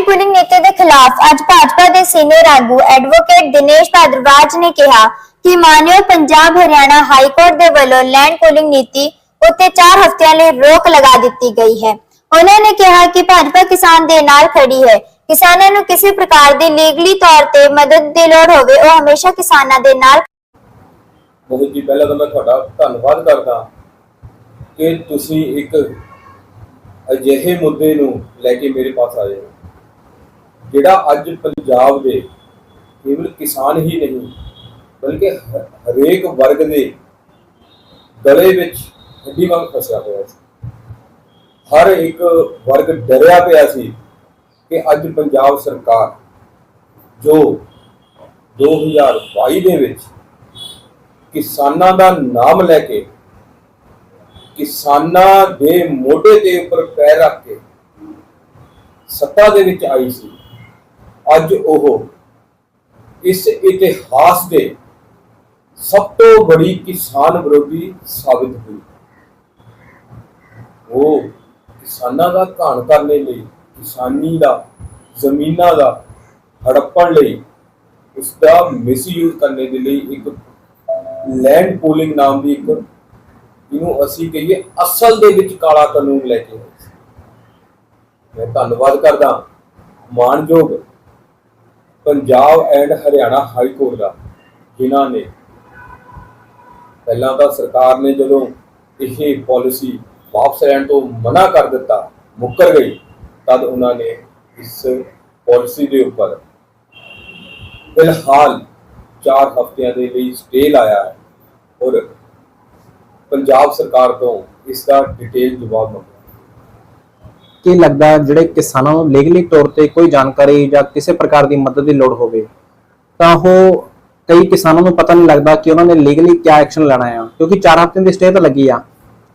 Land pooling ਨੀਤੀ ਦੇ ਖਿਲਾਫ ਅੱਜ ਭਾਜਪਾ ਦੇ ਸੀਨੀਅਰ ਆਗੂ ਐਡਵੋਕੇਟ ਦਿਨੇਸ਼ ਭਾਦਰਵਾਜ ਨੇ ਕਿਹਾ ਕਿ ਮਾਨਯੋਗ ਪੰਜਾਬ ਹਰਿਆਣਾ ਹਾਈ ਕੋਰਟ ਦੇ ਵੱਲੋਂ ਲੈਂਡ ਪੂਲਿੰਗ ਨੀਤੀ ਉੱਤੇ 4 ਹਫ਼ਤਿਆਂ ਲਈ ਰੋਕ ਲਗਾ ਦਿੱਤੀ ਗਈ ਹੈ। ਉਹਨਾਂ ਨੇ ਕਿਹਾ ਕਿ ਭਾਜਪਾ ਕਿਸਾਨ ਦੇ ਨਾਲ ਖੜੀ ਹੈ। ਕਿਸਾਨਾਂ ਨੂੰ ਕਿਸੇ ਪ੍ਰਕਾਰ ਦੀ ਲੀਗਲੀ ਤੌਰ ਤੇ ਮਦਦ ਦੀ ਲੋੜ ਹੋਵੇ, ਉਹ ਹਮੇਸ਼ਾ ਕਿਸਾਨਾਂ ਦੇ ਨਾਲ ਮੋਹਿਤ ਜੀ, ਪਹਿਲਾਂ ਤਾਂ ਮੈਂ ਤੁਹਾਡਾ ਧੰਨਵਾਦ ਕਰਦਾ ਕਿ ਤੁਸੀਂ ਇੱਕ ਅਜਿਹੇ ਮੁੱਦੇ ਨੂੰ ਲੈ ਕੇ ਮੇਰੇ ਪਾਸ ਆਏ ਹੋ। ਜਿਹੜਾ ਅੱਜ ਪੰਜਾਬ ਦੇ ਕੇਵਲ ਕਿਸਾਨ ਹੀ ਨਹੀਂ, ਬਲਕਿ ਹ- ਹਰੇਕ ਵਰਗ ਦੇ ਗਲੇ ਵਿੱਚ ਹੱਡੀ ਵਾਂਗ ਫਸਿਆ ਹੋਇਆ ਸੀ। ਹਰ ਇੱਕ ਵਰਗ ਡਰਿਆ ਪਿਆ ਸੀ ਕਿ ਅੱਜ ਪੰਜਾਬ ਸਰਕਾਰ ਜੋ 2022 ਦੇ ਵਿੱਚ ਕਿਸਾਨਾਂ ਦਾ ਨਾਮ ਲੈ ਕੇ, ਕਿਸਾਨਾਂ ਦੇ ਮੋਢੇ ਦੇ ਉੱਪਰ ਪੈਰ ਰੱਖ ਕੇ ਸੱਤਾ ਦੇ ਵਿੱਚ ਆਈ ਸੀ ਅੱਜ ਉਹ ਇਸ ਇਤਿਹਾਸ ਦੇ ਸਭ ਤੋਂ ਬੜੀ ਕਿਸਾਨ ਵਿਰੋਧੀ ਸਾਬਿਤ ਹੋਈ। ਉਹ ਕਿਸਾਨਾਂ ਦਾ ਘਾਣ ਕਰਨੇ ਲਈ, ਕਿਸਾਨੀ ਦਾ, ਜ਼ਮੀਨਾਂ ਦਾ ਹੜੱਪਣ ਲਈ ਉਸ ਦਾ ਮਿਸਯੂਜ਼ ਕਰਨੇ ਦੇ ਲਈ ਇੱਕ ਲੈਂਡ ਪੂਲਿੰਗ ਨਾਮ ਦੀ ਇੱਕ, ਜਿਹਨੂੰ ਅਸੀਂ ਕਹੀਏ ਅਸਲ ਦੇ ਵਿੱਚ ਕਾਲਾ ਕਾਨੂੰਨ ਲੈ ਕੇ ਆਏ ਸੀ। ਮੈਂ ਧੰਨਵਾਦ ਕਰਦਾ ਮਾਨਯੋਗ Punjab and Haryana high court ਦਾ, ਜਿਨ੍ਹਾਂ ਨੇ ਪਹਿਲਾਂ ਤਾਂ ਸਰਕਾਰ ਨੇ ਜਦੋਂ ਇਹ ਪਾਲਿਸੀ ਵਾਪਸ ਲੈਣ ਤੋਂ ਮਨਾ ਕਰ ਦਿੱਤਾ, ਮੁੱਕਰ ਗਈ, ਤਦ ਉਹਨਾਂ ਨੇ ਇਸ ਪਾਲਿਸੀ ਦੇ ਉੱਪਰ ਫਿਲਹਾਲ 4 ਹਫ਼ਤਿਆਂ ਦੇ ਲਈ ਸਟੇ ਲਾਇਆ ਹੈ ਔਰ ਪੰਜਾਬ ਸਰਕਾਰ ਤੋਂ ਇਸ ਦਾ ਡਿਟੇਲ ਜਵਾਬ ਮੰਗਿਆ। ਕੀ ਲੱਗਦਾ ਜਿਹੜੇ ਕਿਸਾਨਾਂ ਨੂੰ ਲੀਗਲੀ ਤੌਰ ਤੇ ਕੋਈ ਜਾਣਕਾਰੀ ਜਾਂ ਕਿਸੇ ਪ੍ਰਕਾਰ ਦੀ ਮਦਦ ਦੀ ਲੋੜ ਹੋਵੇ? ਤਾਂ ਉਹ ਕਈ ਕਿਸਾਨਾਂ ਨੂੰ ਪਤਾ ਨਹੀਂ ਲੱਗਦਾ ਕਿ ਉਹਨਾਂ ਨੇ ਲੀਗਲੀ ਕੀ ਐਕਸ਼ਨ ਲੈਣਾ ਹੈ ਕਿਉਂਕਿ 4 ਹਫ਼ਤਿਆਂ ਦੀ ਸਟੇ ਤਾਂ ਲੱਗੀ ਆ।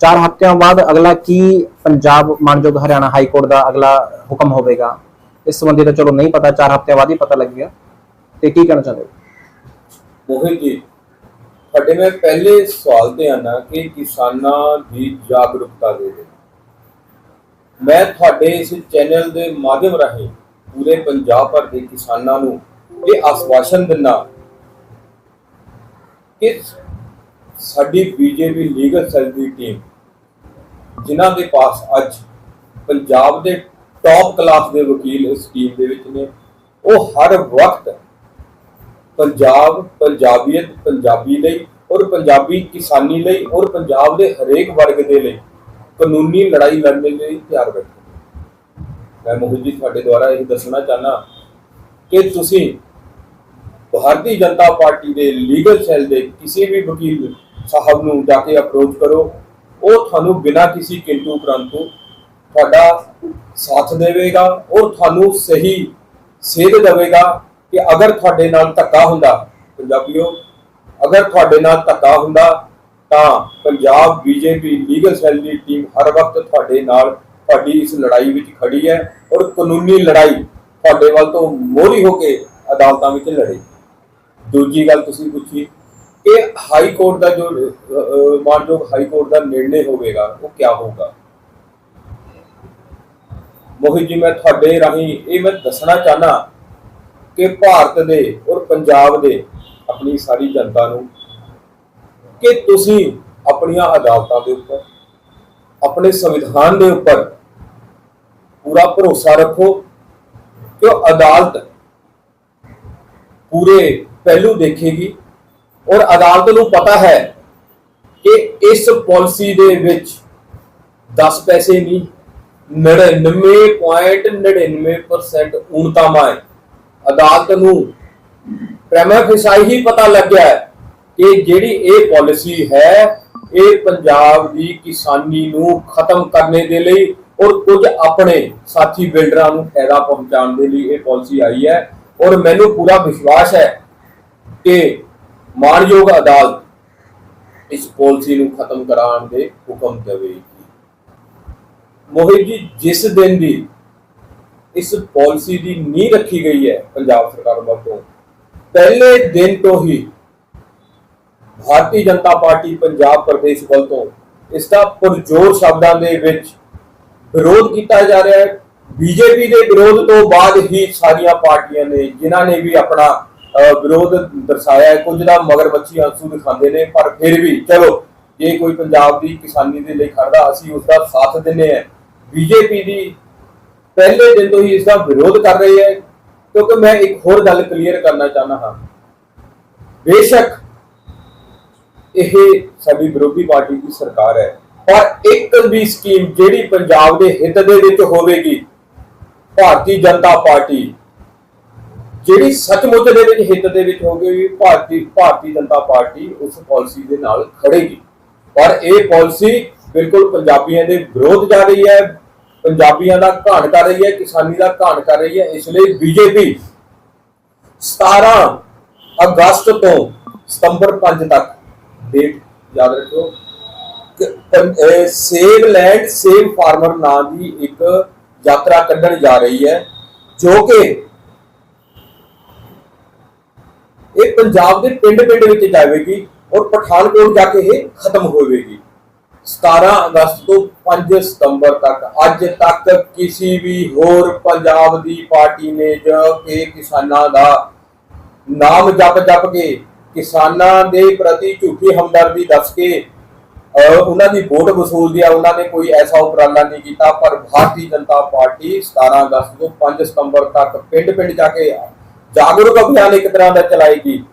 4 ਹਫ਼ਤਿਆਂ ਬਾਅਦ ਅਗਲਾ ਕੀ ਪੰਜਾਬ ਮਾਨਯੋਗ ਹਰਿਆਣਾ ਹਾਈ ਕੋਰਟ ਦਾ ਅਗਲਾ ਹੁਕਮ ਹੋਵੇਗਾ? ਇਸ ਸੰਬੰਧੀ ਤਾਂ ਚਲੋ ਨਹੀਂ ਪਤਾ 4 ਹਫ਼ਤਿਆਂ ਬਾਅਦ ਹੀ ਪਤਾ ਲੱਗੇਗਾ ਤੇ ਕੀ ਕਹਿਣਾ ਚਾਹੁੰਦੇ ਹੋ? ਮੋਹਿਤ ਜੀ, ਤੁਹਾਡੇ ਮੈਂ ਪਹਿਲੇ ਸਵਾਲ ਤੇ ਆਣਾ ਕਿ ਕਿਸਾਨਾਂ ਦੀ ਜਾਗਰੂਕਤਾ ਦੇ ਲਈ ਮੈਂ ਤੁਹਾਡੇ ਇਸ ਚੈਨਲ ਦੇ ਮਾਧਿਅਮ ਰਾਹੀਂ ਪੂਰੇ ਪੰਜਾਬ ਭਰ ਦੇ ਕਿਸਾਨਾਂ ਨੂੰ ਇਹ ਆਸਵਾਸ਼ਨ ਦਿੰਦਾ ਕਿ ਸਾਡੀ ਬੀਜੇਪੀ ਲੀਗਲ ਸੈੱਲ ਦੀ ਟੀਮ ਜਿਨ੍ਹਾਂ ਦੇ ਪਾਸ ਅੱਜ ਪੰਜਾਬ ਦੇ ਟੌਪ ਕਲਾਸ ਦੇ ਵਕੀਲ ਇਸ ਟੀਮ ਦੇ ਵਿੱਚ ਨੇ, ਉਹ ਹਰ ਵਕਤ ਪੰਜਾਬ, ਪੰਜਾਬੀਅਤ, ਪੰਜਾਬੀ ਲਈ ਔਰ ਪੰਜਾਬੀ ਕਿਸਾਨੀ ਲਈ ਔਰ ਪੰਜਾਬ ਦੇ ਹਰੇਕ ਵਰਗ ਦੇ ਲਈ ਕਾਨੂੰਨੀ ਲੜਾਈ ਲੜਨ ਦੇ ਲਈ ਤਿਆਰ ਬੈਠੇ ਮੈਂ ਮੋਹਨ ਜੀ ਤੁਹਾਡੇ ਦੁਆਰਾ ਇਹ ਦੱਸਣਾ ਚਾਹਨਾ ਕਿ ਤੁਸੀਂ ਭਾਰਤੀ ਜਨਤਾ ਪਾਰਟੀ ਦੇ ਲੀਗਲ ਸੈੱਲ ਦੇ ਕਿਸੇ ਵੀ ਵਕੀਲ ਸਾਹਿਬ ਨੂੰ ਜਾ ਕੇ ਅਪਰੋਚ ਕਰੋ। ਉਹ ਤੁਹਾਨੂੰ ਬਿਨਾਂ ਕਿਸੇ ਕਿੰਤੂ ਪ੍ਰੰਤੂ ਤੁਹਾਡਾ ਸਾਥ ਦੇਵੇਗਾ ਔਰ ਤੁਹਾਨੂੰ ਸਹੀ ਸੇਧ ਦੇਵੇਗਾ ਕਿ ਅਗਰ ਤੁਹਾਡੇ ਨਾਲ ਧੱਕਾ ਹੁੰਦਾ, ਪੰਜਾਬੀਓ, ਅਗਰ ਤੁਹਾਡੇ ਨਾਲ ਧੱਕਾ ਹੁੰਦਾ ਤਾਂ ਪੰਜਾਬ ਬੀਜੇਪੀ ਲੀਗਲ ਸੈੱਲ ਦੀ ਟੀਮ ਹਰ ਵਕਤ ਤੁਹਾਡੇ ਨਾਲ ਤੁਹਾਡੀ ਇਸ ਲੜਾਈ ਵਿੱਚ ਖੜੀ ਹੈ ਔਰ ਕਾਨੂੰਨੀ ਲੜਾਈ ਤੁਹਾਡੇ ਵੱਲ ਤੋਂ ਮੋਹਰੀ ਹੋ ਕੇ ਅਦਾਲਤਾਂ ਵਿੱਚ ਲੜੇ। ਦੂਜੀ ਗੱਲ ਤੁਸੀਂ ਪੁੱਛੀ ਕਿ ਹਾਈ ਕੋਰਟ ਦਾ ਜੋ ਮਾਨਯੋਗ ਹਾਈ ਕੋਰਟ ਦਾ ਨਿਰਣੇ ਹੋਵੇਗਾ, ਉਹ ਕੀ ਹੋਊਗਾ? ਮੋਹਿਤ ਜੀ, ਮੈਂ ਤੁਹਾਡੇ ਰਾਹੀਂ ਇਹ ਮੈਂ ਦੱਸਣਾ ਚਾਹਨਾ ਕਿ ਭਾਰਤ ਦੇ ਔਰ ਪੰਜਾਬ ਦੇ ਆਪਣੀ ਸਾਰੀ ਜਨਤਾ ਨੂੰ ਕਿ ਤੁਸੀਂ ਆਪਣੀਆਂ ਅਦਾਲਤਾਂ ਦੇ ਉੱਪਰ, ਆਪਣੇ ਸੰਵਿਧਾਨ ਦੇ ਉੱਪਰ ਪੂਰਾ ਭਰੋਸਾ ਰੱਖੋ ਕਿ ਅਦਾਲਤ ਪੂਰੇ ਪਹਿਲੂ ਦੇਖੇਗੀ। ਔਰ ਅਦਾਲਤ ਨੂੰ ਪਤਾ ਹੈ ਕਿ ਇਸ ਪਾਲਿਸੀ ਦੇ ਵਿੱਚ 10 ਪੈਸੇ ਨਹੀਂ 99.99% ਊਣਤਾਵਾਂ ਹੈ। ਅਦਾਲਤ ਨੂੰ ਪ੍ਰੈਮਾ ਫਸਾਈ ਹੀ ਪਤਾ ਲੱਗਿਆ ਹੈ ਕਿ ਜਿਹੜੀ ਇਹ ਪਾਲਿਸੀ ਹੈ, ਇਹ ਪੰਜਾਬ ਦੀ ਕਿਸਾਨੀ ਨੂੰ ਖਤਮ ਕਰਨੇ ਦੇ ਲਈ ਔਰ ਕੁਝ ਆਪਣੇ ਸਾਥੀ ਬਿਲਡਰਾਂ ਨੂੰ ਫਾਇਦਾ ਪਹੁੰਚਾਉਣ ਦੇ ਲਈ ਇਹ ਪਾਲਿਸੀ ਆਈ ਹੈ। ਔਰ ਮੈਨੂੰ ਪੂਰਾ ਵਿਸ਼ਵਾਸ ਹੈ ਕਿ ਮਾਨਯੋਗ ਅਦਾਲਤ ਇਸ ਪਾਲਿਸੀ ਨੂੰ ਖਤਮ ਕਰਾਉਣ ਦੇ ਹੁਕਮ ਦੇਵੇਗੀ। ਮੋਹਿਤ ਜੀ, ਜਿਸ ਦਿਨ ਦੀ ਇਸ ਪਾਲਿਸੀ ਦੀ ਨੀਂਹ ਰੱਖੀ ਗਈ ਹੈ ਪੰਜਾਬ ਸਰਕਾਰ ਵੱਲੋਂ, ਪਹਿਲੇ ਦਿਨ ਤੋਂ ਹੀ ਭਾਰਤੀ ਜਨਤਾ ਪਾਰਟੀ ਪੰਜਾਬ ਪ੍ਰਦੇਸ਼ ਵੱਲ ਤੋਂ ਇਸ ਦਾ ਪੁਰਜੋਰ ਸ਼ਬਦਾਂ ਦੇ ਵਿੱਚ ਵਿਰੋਧ ਕੀਤਾ ਜਾ ਰਿਹਾ ਹੈ। ਬੀਜੇਪੀ ਦੇ ਵਿਰੋਧ ਤੋਂ ਬਾਅਦ ਹੀ ਸਾਰੀਆਂ ਪਾਰਟੀਆਂ ਨੇ, ਜਿਨ੍ਹਾਂ ਨੇ ਵੀ ਆਪਣਾ ਵਿਰੋਧ ਦਰਸਾਇਆ ਹੈ, ਕੁਝ ਦਾ ਮਗਰਮੱਛੀ ਆਂਸੂ ਦਿਖਾਉਂਦੇ ਨੇ, ਪਰ ਫਿਰ ਵੀ ਚਲੋ, ਜੇ ਕੋਈ ਪੰਜਾਬ ਦੀ ਕਿਸਾਨੀ ਦੇ ਲਈ ਖੜਦਾ ਅਸੀਂ ਉਸ ਦਾ ਸਾਥ ਦਿੰਦੇ ਹਾਂ। ਬੀਜੇਪੀ ਦੀ ਪਹਿਲੇ ਦਿਨ ਤੋਂ ਹੀ ਇਸ ਦਾ ਵਿਰੋਧ ਕਰ ਰਹੀ ਹੈ। ਕਿਉਂਕਿ ਮੈਂ ਇੱਕ ਹੋਰ ਗੱਲ ਕਲੀਅਰ ਕਰਨਾ ਚਾਹੁੰਦਾ ਹਾਂ। ਬੇਸ਼ੱਕ ਇਹ ਸਾਡੀ ਵਿਰੋਧੀ ਪਾਰਟੀ ਦੀ ਸਰਕਾਰ ਹੈ। ਔਰ ਇੱਕ ਵੀ ਸਕੀਮ ਜਿਹੜੀ ਪੰਜਾਬ ਦੇ ਹਿੱਤ ਦੇ ਵਿੱਚ ਹੋਵੇਗੀ, ਭਾਰਤੀ ਜਨਤਾ ਪਾਰਟੀ, ਜਿਹੜੀ ਸੱਚਮੁੱਚ ਦੇ ਵਿੱਚ ਹਿੱਤ ਦੇ ਵਿੱਚ ਹੋਵੇਗੀ, ਭਾਰਤੀ ਭਾਰਤੀ ਜਨਤਾ ਪਾਰਟੀ ਉਸ ਪਾਲਿਸੀ ਦੇ ਨਾਲ ਖੜੇਗੀ। ਔਰ ਇਹ ਪਾਲਿਸੀ ਬਿਲਕੁਲ ਪੰਜਾਬੀਆਂ ਦੇ ਵਿਰੋਧ ਜਾ ਰਹੀ ਹੈ, ਪੰਜਾਬੀਆਂ ਦਾ ਘਾਣ ਕਰ ਰਹੀ ਹੈ, ਕਿਸਾਨੀ ਦਾ ਘਾਣ ਕਰ ਰਹੀ ਹੈ, ਇਸ ਲਈ ਬੀਜੇਪੀ 17 ਅਗਸਤ ਤੋਂ ਸਤੰਬਰ 5 ਤੱਕ ਡੇਟ ਯਾਦ ਰੱਖੋ ਸੇਵ ਲੈਂਡ, ਸੇਵ ਫਾਰਮਰ ਨਾਂ ਦੀ ਇੱਕ ਯਾਤਰਾ ਕੱਢਣ ਜਾ ਰਹੀ ਹੈ, ਜੋ ਕਿ ਇਹ ਪੰਜਾਬ ਦੇ ਪਿੰਡ-ਪਿੰਡ ਵਿੱਚ ਜਾਵੇਗੀ ਔਰ ਪਠਾਨਕੋਟ ਜਾ ਕੇ ਇਹ ਖਤਮ ਹੋਵੇਗੀ। 17 ਅਗਸਤ ਤੋਂ 5 ਸਤੰਬਰ ਤੱਕ, ਅੱਜ ਤੱਕ ਕਿਸੇ ਵੀ ਹੋਰ ਪੰਜਾਬ ਦੀ ਪਾਰਟੀ ਨੇ ਜੋ ਕਿ ਕਿਸਾਨਾਂ ਦਾ ਨਾਮ ਜਪ ਜਪ ਕੇ ਕਿਸਾਨਾਂ ਦੇ ਪ੍ਰਤੀ ਝੂਠੀ ਹਮਦਰਦੀ ਦੱਸ ਕੇ, ਅਹ, ਉਹਨਾਂ ਦੀ ਵੋਟ ਵਸੂਲਦੀ ਆ, ਉਹਨਾਂ ਨੇ ਕੋਈ ਐਸਾ ਉਪਰਾਲਾ ਨਹੀਂ ਕੀਤਾ, ਪਰ ਭਾਰਤੀ ਜਨਤਾ ਪਾਰਟੀ 17 ਅਗਸਤ ਤੋਂ 5 ਸਤੰਬਰ ਤੱਕ ਪਿੰਡ-ਪਿੰਡ ਜਾ ਕੇ ਜਾਗਰੂਕ ਅਭਿਆਨ ਇੱਕ ਤਰ੍ਹਾਂ ਦਾ ਚਲਾਏਗੀ।